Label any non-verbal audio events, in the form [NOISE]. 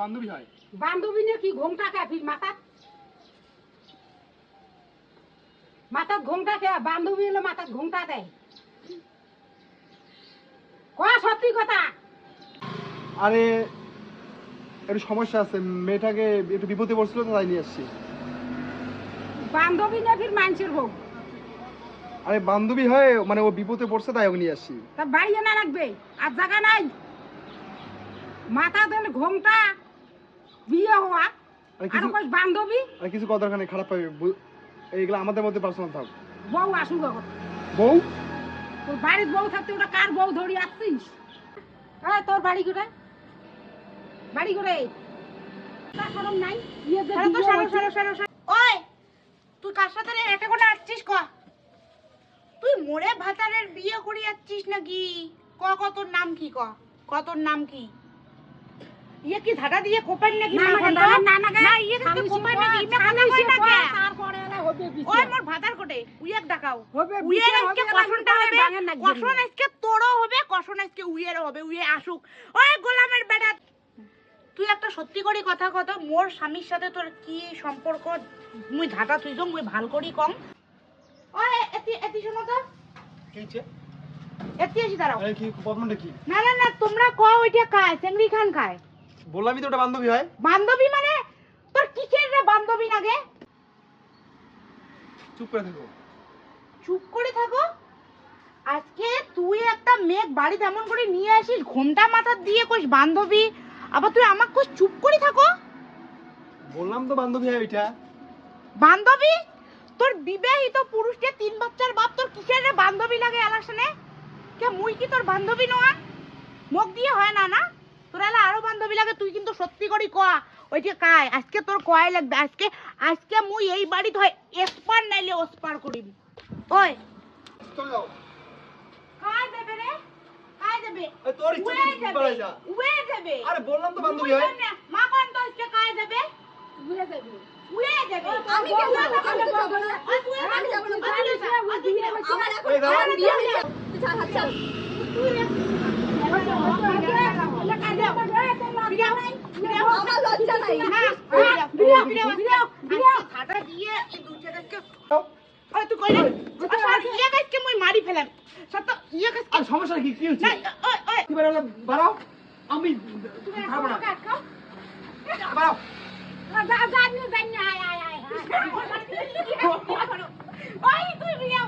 বান্ধবী হয় নিয়ে কি ঘোমটা খায় ফির মাথাত মাথাত ঘোমটা খেয়ে বান্ধবী হলে মাথাত ঘোমটা দেয় কয়া সত্যি কথা আরে একটু সমস্যা আছে মেয়েটাকে একটু বিপদে পড়ছিল তো তাই নিয়ে আসছি। বান্ধবী না ফির মানুষের বউ? আরে বান্ধবী হয় মানে ও বিপদে পড়ছে তাই ওকে নিয়ে আসছি। তা বাড়িয়ে না রাখবে আর জায়গা নাই। মাথা ধরে ঘোমটা বিয়ে হওয়া আরে কই বান্ধবী? আর কিছু কথা ওখানে খারাপ পাবে এইগুলো আমাদের মধ্যে পার্সোনাল থাক। বউ আসুক। বউ? তোর বাড়ির বউ থাকতে ওটা কার বউ ধরি আসছিস? এই তোর বাড়ি করে বাড়ি করে তা শরম নাই। ইয়ে যে তো, সরো, সরো, সরো, সরো। ওই তুই কার সাথে রে? করে আসছিস ক? তুই মোরে ভাতারের বিয়ে করে যাচ্ছিস নাকি? ক ক তোর নাম কি ক? ক নাম কি? ইয়ে কি ধাটা দিয়ে কোপান নাকি না, না, না, না, না, না ইয়ে তো স্বামী নাকি? ইমে কথা কই না কে তারপরে এলা হবে বিয়ে। ওই মোর ভাতার কোটে উইয়েক ডাকাও। হবে উইয়ের আজকে হবে কষণটা হবে কষণ আজকে তোরও হবে কষণ আজকে উইয়েরও হবে উইয়ে আসুক। ওই গোলামের বেটা একটা সত্যি করে কথা কত মোর স্বামীর সাথে তোর কি সম্পর্ক? মুই ধাটা তুই মুই ভালো করি কম। ওই এতি এতি শোনো তো। কি এতি এসি দাঁড়াও। আরে কি প্রবলেমটা কি? না না না তোমরা ক ওইটা খায় চেংড়ি খান খায় বললামই তো ওটা বান্ধবী হয়। বান্ধবী মানে? তোর কিসের রে বান্ধবী লাগে চুপ করে থাকো। চুপ করে থাকো? আজকে তুই একটা মেঘ বাড়ি তেমন করে নিয়ে আসিস ঘোমটা মাথা দিয়ে কোস বান্ধবী। আবার তুই আমাকে কোস চুপ করে থাকো? বললাম তো বান্ধবী হয় ওইটা বান্ধবী? তোর বিবাহিত পুরুষকে তিন বাচ্চার বাপ তোর কিসের রে বান্ধবী লাগে আলাসনে? কে মুই কি তোর বান্ধবী নয়া? মুখ দিয়ে হয় না না? তোর এলা আরও বান্ধবী লাগে তুই কিন্তু সত্যি করি কয়া। ওইটা কায় আজকে তোর কয় লাগবে। আজকে আজকে মুই এই বাড়িতে হয় এসপার নাইলে ওসপার করিম। ওই। চলে। যাও কায় দেবে রে কায় দেবে এ, তোর ইচ্ছা তুই বাড়াই যা। উয়ে দেবে আরে বললাম তো বান্ধবী হয়। মা কোন তো আজকে কায়। উয়ে দেবে আমি কেন যাব? আমি না। তুই আমি যাব। না। আমার এখন চল, চল। বিয়ে হয়। হ্যাঁ, তুই কইলে আর ইয়া গাছকে মই মারি ফেলাম। সত্য ইয়া সমস্যা কি? কি হচ্ছে? কি বেরোলে বাড়াও আমি খাব না বাড়াও জানি জানি আয় আয় আয় [LAUGHS] ওই তুই বিয়াও